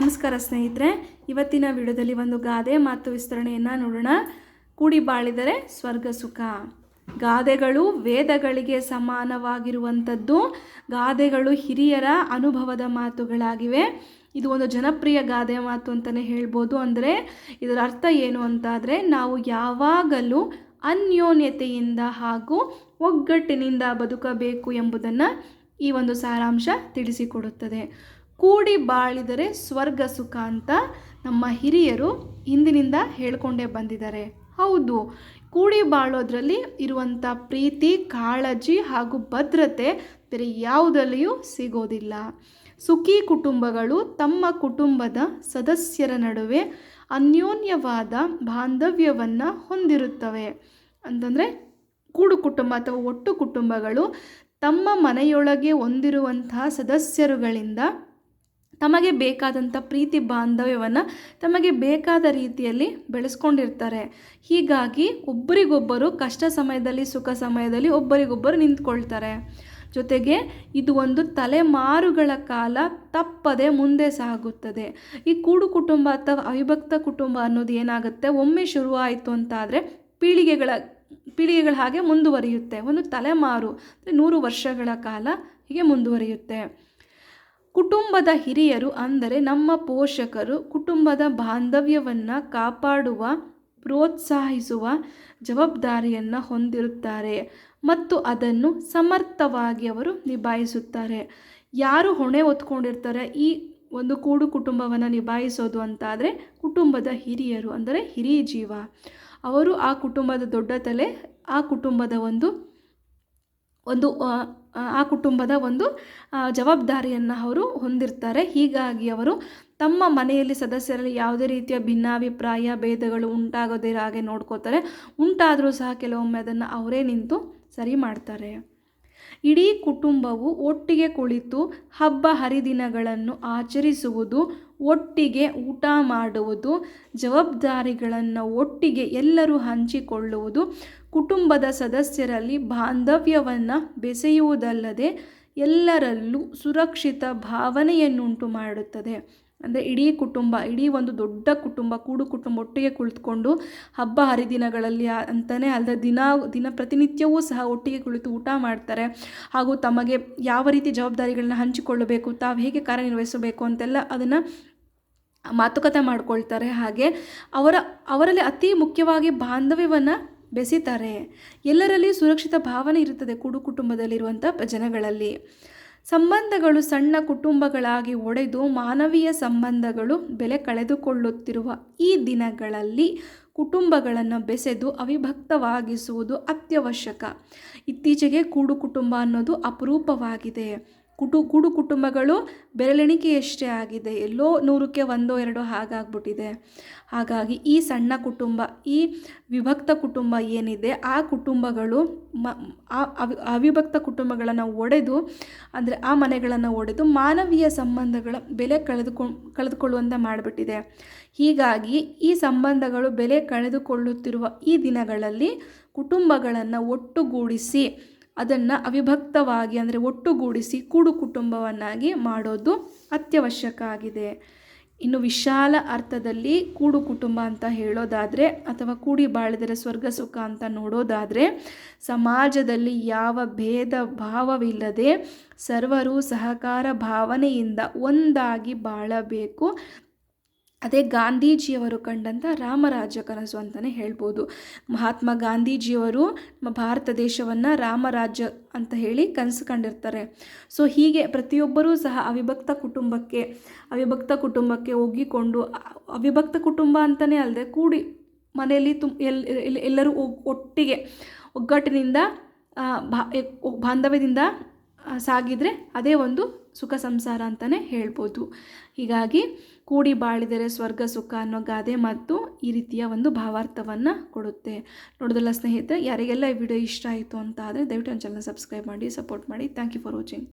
ನಮಸ್ಕಾರ ಸ್ನೇಹಿತರೆ, ಇವತ್ತಿನ ವಿಡಿಯೋದಲ್ಲಿ ಒಂದು ಗಾದೆ ಮಾತು ವಿಸ್ತರಣೆಯನ್ನು ನೋಡೋಣ. ಕೂಡಿ ಬಾಳಿದರೆ ಸ್ವರ್ಗ ಸುಖ. ಗಾದೆಗಳು ವೇದಗಳಿಗೆ ಸಮಾನವಾಗಿರುವಂಥದ್ದು, ಗಾದೆಗಳು ಹಿರಿಯರ ಅನುಭವದ ಮಾತುಗಳಾಗಿವೆ. ಇದು ಒಂದು ಜನಪ್ರಿಯ ಗಾದೆ ಮಾತು ಅಂತಲೇ ಹೇಳ್ಬೋದು. ಅಂದರೆ ಇದರ ಅರ್ಥ ಏನು ಅಂತಾದರೆ, ನಾವು ಯಾವಾಗಲೂ ಅನ್ಯೋನ್ಯತೆಯಿಂದ ಹಾಗೂ ಒಗ್ಗಟ್ಟಿನಿಂದ ಬದುಕಬೇಕು ಎಂಬುದನ್ನು ಈ ಒಂದು ಸಾರಾಂಶ ತಿಳಿಸಿಕೊಡುತ್ತದೆ. ಕೂಡಿ ಬಾಳಿದರೆ ಸ್ವರ್ಗ ಸುಖ ಅಂತ ನಮ್ಮ ಹಿರಿಯರು ಹಿಂದಿನಿಂದ ಹೇಳ್ಕೊಂಡೇ ಬಂದಿದ್ದಾರೆ. ಹೌದು, ಕೂಡಿ ಬಾಳೋದ್ರಲ್ಲಿ ಇರುವಂಥ ಪ್ರೀತಿ, ಕಾಳಜಿ ಹಾಗೂ ಭದ್ರತೆ ಬೇರೆ ಯಾವುದರಲ್ಲಿಯೂ ಸಿಗೋದಿಲ್ಲ. ಸುಖಿ ಕುಟುಂಬಗಳು ತಮ್ಮ ಕುಟುಂಬದ ಸದಸ್ಯರ ನಡುವೆ ಅನ್ಯೋನ್ಯವಾದ ಬಾಂಧವ್ಯವನ್ನು ಹೊಂದಿರುತ್ತವೆ. ಅಂತಂದರೆ ಕೂಡು ಕುಟುಂಬ ಅಥವಾ ಒಟ್ಟು ಕುಟುಂಬಗಳು ತಮ್ಮ ಮನೆಯೊಳಗೆ ಹೊಂದಿರುವಂತಹ ಸದಸ್ಯರುಗಳಿಂದ ತಮಗೆ ಬೇಕಾದಂಥ ಪ್ರೀತಿ ಬಾಂಧವ್ಯವನ್ನು ತಮಗೆ ಬೇಕಾದ ರೀತಿಯಲ್ಲಿ ಬೆಳೆಸ್ಕೊಂಡಿರ್ತಾರೆ. ಹೀಗಾಗಿ ಒಬ್ಬರಿಗೊಬ್ಬರು ಕಷ್ಟ ಸಮಯದಲ್ಲಿ, ಸುಖ ಸಮಯದಲ್ಲಿ ಒಬ್ಬರಿಗೊಬ್ಬರು ನಿಂತ್ಕೊಳ್ತಾರೆ. ಜೊತೆಗೆ ಇದು ಒಂದು ತಲೆಮಾರುಗಳ ಕಾಲ ತಪ್ಪದೆ ಮುಂದೆ ಸಾಗುತ್ತದೆ. ಈ ಕೂಡು ಕುಟುಂಬ ಅಥವಾ ಅವಿಭಕ್ತ ಕುಟುಂಬ ಅನ್ನೋದು ಏನಾಗುತ್ತೆ? ಒಮ್ಮೆ ಶುರುವಾಯಿತು ಅಂತಾದರೆ ಪೀಳಿಗೆಗಳ ಪೀಳಿಗೆಗಳ ಹಾಗೆ ಮುಂದುವರಿಯುತ್ತೆ. ಒಂದು ತಲೆಮಾರು, ಅಂದರೆ ನೂರು ವರ್ಷಗಳ ಕಾಲ ಹೀಗೆ ಮುಂದುವರಿಯುತ್ತೆ. ಕುಟುಂಬದ ಹಿರಿಯರು ಅಂದರೆ ನಮ್ಮ ಪೋಷಕರು ಕುಟುಂಬದ ಬಾಂಧವ್ಯವನ್ನು ಕಾಪಾಡುವ, ಪ್ರೋತ್ಸಾಹಿಸುವ ಜವಾಬ್ದಾರಿಯನ್ನು ಹೊಂದಿರುತ್ತಾರೆ ಮತ್ತು ಅದನ್ನು ಸಮರ್ಥವಾಗಿ ಅವರು ನಿಭಾಯಿಸುತ್ತಾರೆ. ಯಾರು ಹೊಣೆ ಹೊತ್ಕೊಂಡಿರ್ತಾರೆ ಈ ಒಂದು ಕೂಡು ಕುಟುಂಬವನ್ನು ನಿಭಾಯಿಸೋದು ಅಂತಾದರೆ ಕುಟುಂಬದ ಹಿರಿಯರು ಅಂದರೆ ಹಿರಿಯ ಜೀವ. ಅವರು ಆ ಕುಟುಂಬದ ದೊಡ್ಡ ತಲೆ, ಆ ಕುಟುಂಬದ ಒಂದು ಒಂದು, ಆ ಕುಟುಂಬದ ಒಂದು ಜವಾಬ್ದಾರಿಯನ್ನು ಅವರು ಹೊಂದಿರ್ತಾರೆ. ಹೀಗಾಗಿ ಅವರು ತಮ್ಮ ಮನೆಯಲ್ಲಿ ಸದಸ್ಯರಲ್ಲಿ ಯಾವುದೇ ರೀತಿಯ ಭಿನ್ನಾಭಿಪ್ರಾಯ, ಭೇದಗಳು ಉಂಟಾಗೋದಿರೋ ಹಾಗೆ ನೋಡ್ಕೋತಾರೆ. ಉಂಟಾದರೂ ಸಹ ಕೆಲವೊಮ್ಮೆ ಅದನ್ನು ಅವರೇ ನಿಂತು ಸರಿ ಮಾಡ್ತಾರೆ. ಇಡೀ ಕುಟುಂಬವು ಒಟ್ಟಿಗೆ ಕುಳಿತು ಹಬ್ಬ ಹರಿದಿನಗಳನ್ನು ಆಚರಿಸುವುದು, ಒಟ್ಟಿಗೆ ಊಟ ಮಾಡುವುದು, ಜವಾಬ್ದಾರಿಗಳನ್ನು ಒಟ್ಟಿಗೆ ಎಲ್ಲರೂ ಹಂಚಿಕೊಳ್ಳುವುದು, ಕುಟುಂಬದ ಸದಸ್ಯರಲ್ಲಿ ಬಾಂಧವ್ಯವನ್ನು ಬೆಸೆಯುವುದಲ್ಲದೆ ಎಲ್ಲರಲ್ಲೂ ಸುರಕ್ಷಿತ ಭಾವನೆಯನ್ನುಂಟು ಮಾಡುತ್ತದೆ ಅಂದರೆ ಇಡೀ ಕುಟುಂಬ, ಇಡೀ ಒಂದು ದೊಡ್ಡ ಕುಟುಂಬ, ಕೂಡು ಕುಟುಂಬ ಒಟ್ಟಿಗೆ ಕುಳಿತುಕೊಂಡು ಹಬ್ಬ ಹರಿದಿನಗಳಲ್ಲಿ ಅಂತಲೇ ಅಲ್ಲದೆ ದಿನ ದಿನ ಪ್ರತಿನಿತ್ಯವೂ ಸಹ ಒಟ್ಟಿಗೆ ಕುಳಿತು ಊಟ ಮಾಡ್ತಾರೆ. ಹಾಗೂ ತಮಗೆ ಯಾವ ರೀತಿ ಜವಾಬ್ದಾರಿಗಳನ್ನ ಹಂಚಿಕೊಳ್ಳಬೇಕು, ತಾವು ಹೇಗೆ ಕಾರ್ಯನಿರ್ವಹಿಸಬೇಕು ಅಂತೆಲ್ಲ ಅದನ್ನು ಮಾತುಕತೆ ಮಾಡಿಕೊಳ್ತಾರೆ. ಹಾಗೆ ಅವರ, ಅವರಲ್ಲಿ ಅತಿ ಮುಖ್ಯವಾಗಿ ಬಾಂಧವ್ಯವನ್ನು ಬೆಸಿತಾರೆ. ಎಲ್ಲರಲ್ಲಿ ಸುರಕ್ಷಿತ ಭಾವನೆ ಇರುತ್ತದೆ ಕೂಡು ಕುಟುಂಬದಲ್ಲಿರುವಂಥ ಜನಗಳಲ್ಲಿ. ಸಂಬಂಧಗಳು ಸಣ್ಣ ಕುಟುಂಬಗಳಾಗಿ ಒಡೆದು ಮಾನವೀಯ ಸಂಬಂಧಗಳು ಬೆಲೆ ಕಳೆದುಕೊಳ್ಳುತ್ತಿರುವ ಈ ದಿನಗಳಲ್ಲಿ ಕುಟುಂಬಗಳನ್ನು ಬೆಸೆದು ಅವಿಭಕ್ತವಾಗಿಸುವುದು ಅತ್ಯವಶ್ಯಕ. ಇತ್ತೀಚೆಗೆ ಕೂಡು ಕುಟುಂಬ ಅನ್ನೋದು ಅಪರೂಪವಾಗಿದೆ. ಕುಟು ಕೂಡು ಕುಟುಂಬಗಳು ಬೆರಳೆಣಿಕೆಯಷ್ಟೇ ಆಗಿದೆ. ಎಲ್ಲೋ ನೂರಕ್ಕೆ ಒಂದೋ ಎರಡೋ ಹಾಗಾಗ್ಬಿಟ್ಟಿದೆ. ಹಾಗಾಗಿ ಈ ಸಣ್ಣ ಕುಟುಂಬ, ಈ ವಿಭಕ್ತ ಕುಟುಂಬ ಏನಿದೆ, ಆ ಕುಟುಂಬಗಳು ಮ ಅವಿಭಕ್ತ ಕುಟುಂಬಗಳನ್ನು ಒಡೆದು, ಅಂದರೆ ಆ ಮನೆಗಳನ್ನು ಒಡೆದು ಮಾನವೀಯ ಸಂಬಂಧಗಳ ಬೆಲೆ ಕಳೆದುಕೊಂಡು ಕಳೆದುಕೊಳ್ಳುವಂತೆ ಮಾಡಿಬಿಟ್ಟಿದೆ. ಹೀಗಾಗಿ ಈ ಸಂಬಂಧಗಳು ಬೆಲೆ ಕಳೆದುಕೊಳ್ಳುತ್ತಿರುವ ಈ ದಿನಗಳಲ್ಲಿ ಕುಟುಂಬಗಳನ್ನು ಒಟ್ಟುಗೂಡಿಸಿ ಅದನ್ನು ಅವಿಭಕ್ತವಾಗಿ ಅಂದರೆ ಒಟ್ಟುಗೂಡಿಸಿ ಕೂಡು ಕುಟುಂಬವನ್ನಾಗಿ ಮಾಡೋದು ಅತ್ಯವಶ್ಯಕ ಆಗಿದೆ. ಇನ್ನು ವಿಶಾಲ ಅರ್ಥದಲ್ಲಿ ಕೂಡು ಕುಟುಂಬ ಅಂತ ಹೇಳೋದಾದರೆ ಅಥವಾ ಕೂಡಿ ಬಾಳಿದರೆ ಸ್ವರ್ಗ ಸುಖ ಅಂತ ನೋಡೋದಾದರೆ ಸಮಾಜದಲ್ಲಿ ಯಾವ ಭೇದ ಭಾವವಿಲ್ಲದೆ ಸರ್ವರು ಸಹಕಾರ ಭಾವನೆಯಿಂದ ಒಂದಾಗಿ ಬಾಳಬೇಕು. ಅದೇ ಗಾಂಧೀಜಿಯವರು ಕಂಡಂಥ ರಾಮರಾಜ್ಯ ಕನಸು ಅಂತಲೇ ಹೇಳ್ಬೋದು. ಮಹಾತ್ಮ ಗಾಂಧೀಜಿಯವರು ನಮ್ಮ ಭಾರತ ದೇಶವನ್ನು ರಾಮರಾಜ್ಯ ಅಂತ ಹೇಳಿ ಕನಸು ಕಂಡಿರ್ತಾರೆ. ಸೊ ಹೀಗೆ ಪ್ರತಿಯೊಬ್ಬರೂ ಸಹ ಅವಿಭಕ್ತ ಕುಟುಂಬಕ್ಕೆ ಅವಿಭಕ್ತ ಕುಟುಂಬಕ್ಕೆ ಒಗ್ಗಿಕೊಂಡು, ಅವಿಭಕ್ತ ಕುಟುಂಬ ಅಂತಲೇ ಅಲ್ಲದೆ ಕೂಡಿ ಮನೆಯಲ್ಲಿ ಎಲ್ ಎಲ್ಲರೂ ಒಟ್ಟಿಗೆ ಒಗ್ಗಟ್ಟಿನಿಂದ ಬಾಂಧವ್ಯದಿಂದ ಸಾಗಿದರೆ ಅದೇ ಒಂದು ಸುಖ ಸಂಸಾರ ಅಂತಲೇ ಹೇಳ್ಬೋದು. ಹೀಗಾಗಿ ಕೂಡಿ ಬಾಳಿದರೆ ಸ್ವರ್ಗ ಸುಖ ಅನ್ನೋ ಗಾದೆ ಮತ್ತು ಈ ರೀತಿಯ ಒಂದು ಭಾವಾರ್ಥವನ್ನು ಕೊಡುತ್ತೆ. ನೋಡೋದಲ್ಲ ಸ್ನೇಹಿತರೆ, ಯಾರಿಗೆಲ್ಲ ಈ ವಿಡಿಯೋ ಇಷ್ಟ ಆಯಿತು ಅಂತ ಆದರೆ ದಯವಿಟ್ಟು ಒಂದು ಚಾನಲ್ ಸಬ್ಸ್ಕ್ರೈಬ್ ಮಾಡಿ ಸಪೋರ್ಟ್ ಮಾಡಿ. Thank you for watching